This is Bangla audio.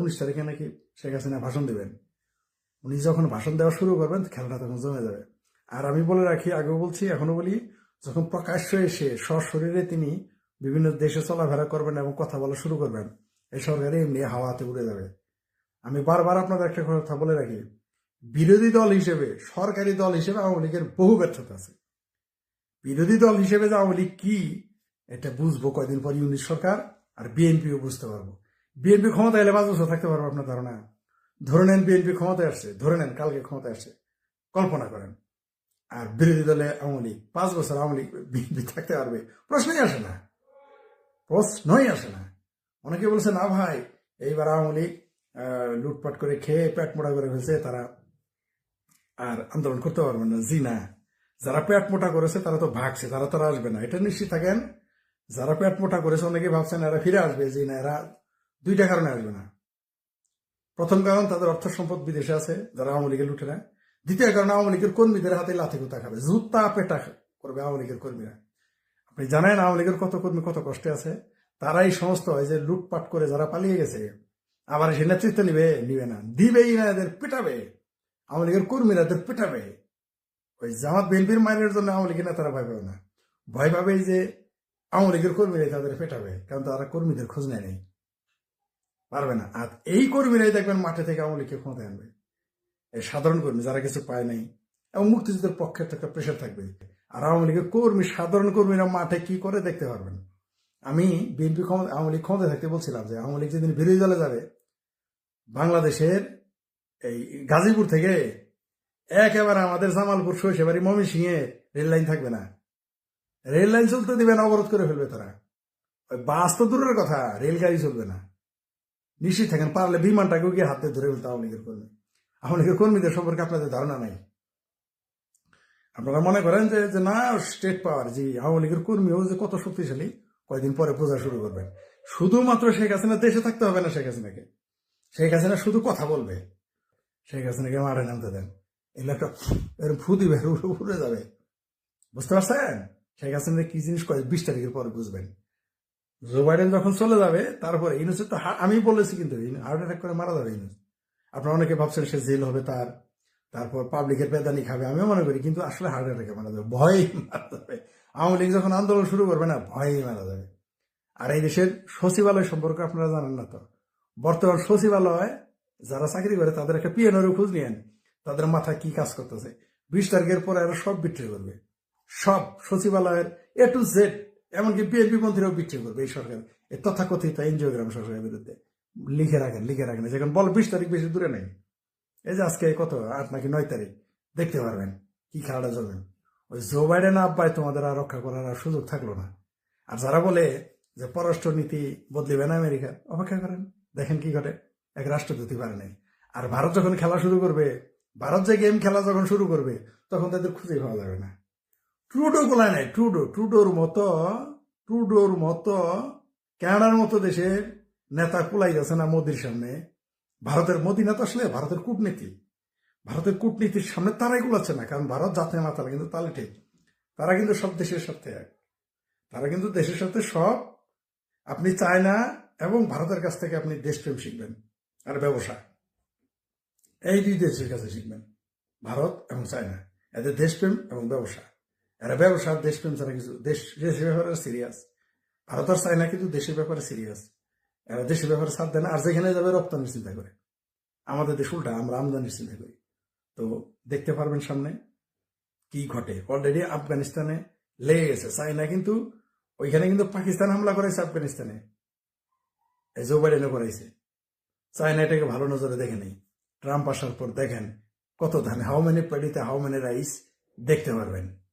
উনিশ তারিখে নাকি শেখ হাসিনা ভাষণ দেবেন। উনি যখন ভাষণ দেওয়া শুরু করবেন, খেলাটা তখন জমে যাবে। আর আমি বলে রাখি, আগেও বলছি এখনও বলি, যখন প্রকাশ্য এসে সশরীরে তিনি বিভিন্ন দেশে চলাফেরা করবেন এবং কথা বলা শুরু করবেন এই সরকারে এমনি হাওয়াতে উড়ে যাবে। আমি বারবার আপনাদের একটা কথা বলে রাখি, বিরোধী দল হিসেবে, সরকারি দল হিসেবে আওয়ামী লীগের বহু ব্যর্থতা আছে। বিরোধী দল হিসেবে যে আওয়ামী লীগ কি, এটা বুঝব কয়দিন পর ইউনিট সরকার আর বিএনপিও বুঝতে পারব। বিএনপি ক্ষমতা এলে পাঁচ বছর থাকতে পারব আপনার ধারণা? ধরে নেন বিএনপি ক্ষমতায় আসছে, ধরে নেন কালকে ক্ষমতায় আসছে। কল্পনা করেন। আর বিরোধী দলে আওয়ামী লীগ, পাঁচ বছর আওয়ামী লীগ বিএনপি থাকতে পারবে, প্রশ্নই আসে না। প্রশ্নই আসে না। অনেকে বলছে, না ভাই, এইবার আওয়ামী লীগ লুটপাট করে খেয়ে পেট মোটা করে ফেলছে তারা। আর আন্দোলন করতে পারবে না। জি না। যারা পেট মোটা করেছে তারা তো ভাগছে, তারা তো আসবে না। এটা নিশ্চিত থাকেন। যারা পেট মোটা করেছে অনেকে ভাবছেন এরা ফিরে আসবে। জি না, এরা দুইটা কারণে আসবে না। প্রথম কারণ, তাদের অর্থ সম্পদ বিদেশে আছে, যারা আওয়ামী লীগের লুটেরা। দ্বিতীয় কারণ, আওয়ামী লীগের কর্মীদের হাতে লাথি কুতা খাবে। জুতা পেটা করবে আওয়ামী লীগের কর্মীরা। আপনি জানেন, আওয়ামী লীগের কত কর্মী কত কষ্টে আছে? তারাই সমস্ত হয় যে লুটপাট করে যারা পালিয়ে গেছে, আবার সে নেতৃত্ব নিবে নিবে না। দিবেই না, এদের পেটাবে। আওয়ামী লীগের কর্মীরা এদের পেটাবে। ওই জামাত বিএনপির মাইনের জন্য আওয়ামী লীগের নেতারা ভয় পাবে না। ভয় পাবে যে আওয়ামী লীগের কর্মীরাই তাদের পেটাবে, কারণ তারা কর্মীদের খোঁজ নেয় নেই। পারবে না। আর এই কর্মীরাই দেখবেন মাঠে থেকে আওয়ামী লীগকে ক্ষমতায় আনবে। এই সাধারণ কর্মী যারা কিছু পায় নাই, এবং মুক্তিযুদ্ধের পক্ষে একটা প্রেশার থাকবে। আর আওয়ামী লীগের কর্মী, সাধারণ কর্মীরা মাঠে কি করে দেখতে পারবেন? আমি বিএনপি ক্ষমতা, আওয়ামী লীগ ক্ষমতায় থাকতে বলছিলাম যে আওয়ামী লীগ যেদিন বিরোধী দলে যাবে, বাংলাদেশের এই গাজীপুর থেকে একেবারে আমাদের জামালপুর, সৈশেবাড়ি মমি সিংয়ে রেল লাইন থাকবে না। রেল লাইন চলতে দিবে না, অবরোধ করে ফেলবে তারা। ওই বাস তো দূরের কথা, রেলগাড়ি চলবে না। নিশ্চিত থাকেন, পারলে বিমানটাকেও গিয়ে হাতে ধরে ফেলতে আওয়ামী লীগের কর্মী। আওয়ামী লীগের কর্মীদের সম্পর্কে আপনাদের ধারণা নাই। আপনারা মনে করেন যে না, স্টেট পাওয়ার জি আওয়ামী লীগের কর্মীও যে কত শক্তিশালী কয়েকদিন পরে বোঝা শুরু করবেন শুধুমাত্র শেখ হাসিনা দেশে থাকতে হবে না শেখ হাসিনাকে। শেখ হাসিনা শুধু কথা বলবে। শেখ হাসিনাকে মারে নামতে দেন। এগুলো একটা এরকম ফু দিবে উড়ে উড়ে যাবে। বুঝতে পারছেন? শেখ হাসিনা কি জিনিস কয়েক বিশ তারিখের পরে বুঝবেন। জো বাইডেন যখন চলে যাবে, তারপরে ইউনুসের তো আমি বলেছি কিন্তু হার্ট অ্যাটাক করে মারা যাবে ইউনুস আপনারা অনেকে ভাবছেন সে জেল হবে তার, তারপর পাবলিকের পেদানি খাবে, আমিও মনে করি, কিন্তু আসলে হার্ট অ্যাটাকে মারা যাবে, ভয়েই মারা যাবে। আওয়ামী লীগ যখন আন্দোলন শুরু করবে না, ভয়েই মারা যাবে। আর এই দেশের সচিবালয় সম্পর্কে আপনারা জানেন না তো। বর্তমান সচিবালয়, যারা চাকরি করে, তাদের একটা পিএনওর খোঁজ নিয়েন, তাদের মাথায় কি কাজ করতেছে। বিশ তারিখের পরে এরা সব বিক্রি করবে। সব সচিবালয়ের এ টু জেড এমনকি বিএনপি মন্ত্রীরাও বিক্রি করবে এই সরকার। এই তথাকথিত এনজিওগ্রাম সরকারের বিরুদ্ধে। লিখে রাখেন লিখে রাখেন। যেখানে বল বিশ তারিখ বেশি দূরে নেই। এই যে আজকে কত? আট নাকি নয় তারিখ। দেখতে পারবেন কি খেলাটা চলবেন ওই জো বাইডেন আব্বাই তোমাদের আর রক্ষা করার আর সুযোগ থাকল না। আর যারা বলে যে পররাষ্ট্র নীতি বদলিবে না আমেরিকা, অপেক্ষা করেন। দেখেন কি ঘটে। এক রাষ্ট্রদূতি পারে নাই। আর ভারত যখন খেলা শুরু করবে, ভারত যে গেম খেলা যখন শুরু করবে, তখন তাদের খুঁজে পাওয়া যাবে না। ট্রুডো গোলায় নাই ট্রুডো ট্রুডোর মতো ট্রুডোর মতো কানাডার মতো দেশের নেতা কুলাই যাচ্ছে না মোদির সামনে। ভারতের মোদি নেতা আসলে ভারতের কূটনীতি। ভারতের কূটনীতির সামনে তারাই গুলাচ্ছে না, কারণ ভারত জাতীয় না তারা কিন্তু তালে ঠিক। তারা কিন্তু সব দেশের সাথে এক। তারা কিন্তু দেশের সাথে সব। আপনি চায়না এবং ভারতের কাছ থেকে আপনি দেশপ্রেম শিখবেন আর ব্যবসা। এই দুই দেশের কাছে শিখবেন, ভারত এবং চায়না। এদের দেশপ্রেম এবং ব্যবসা। এরা ব্যবসা দেশপ্রেম ছাড়া কিছু, দেশ, দেশের ব্যাপারে সিরিয়াস ভারত আর চায়না কিন্তু দেশের ব্যাপারে সিরিয়াস এরা দেশের ব্যাপারে সাথ দেয় না, আর যেখানে যাবে রপ্তানির চিন্তা করে। আমাদের দেশ উল্টা, আমরা আমদানির চিন্তা করি। তো দেখতে পারবেন সামনে কি ঘটে। অলরেডি আফগানিস্তানে লেগে গেছে। চায়না কিন্তু, ওইখানে কিন্তু পাকিস্তান হামলা করেছে আফগানিস্তানে। জো বাইডেনও করাইছে। চায়না এটাকে ভালো নজরে দেখে নেই। ট্রাম্প আসার পর দেখেন কত ধান হাউ মেনি পেডিতে হাউ মেনি রাইস দেখতে পারবেন।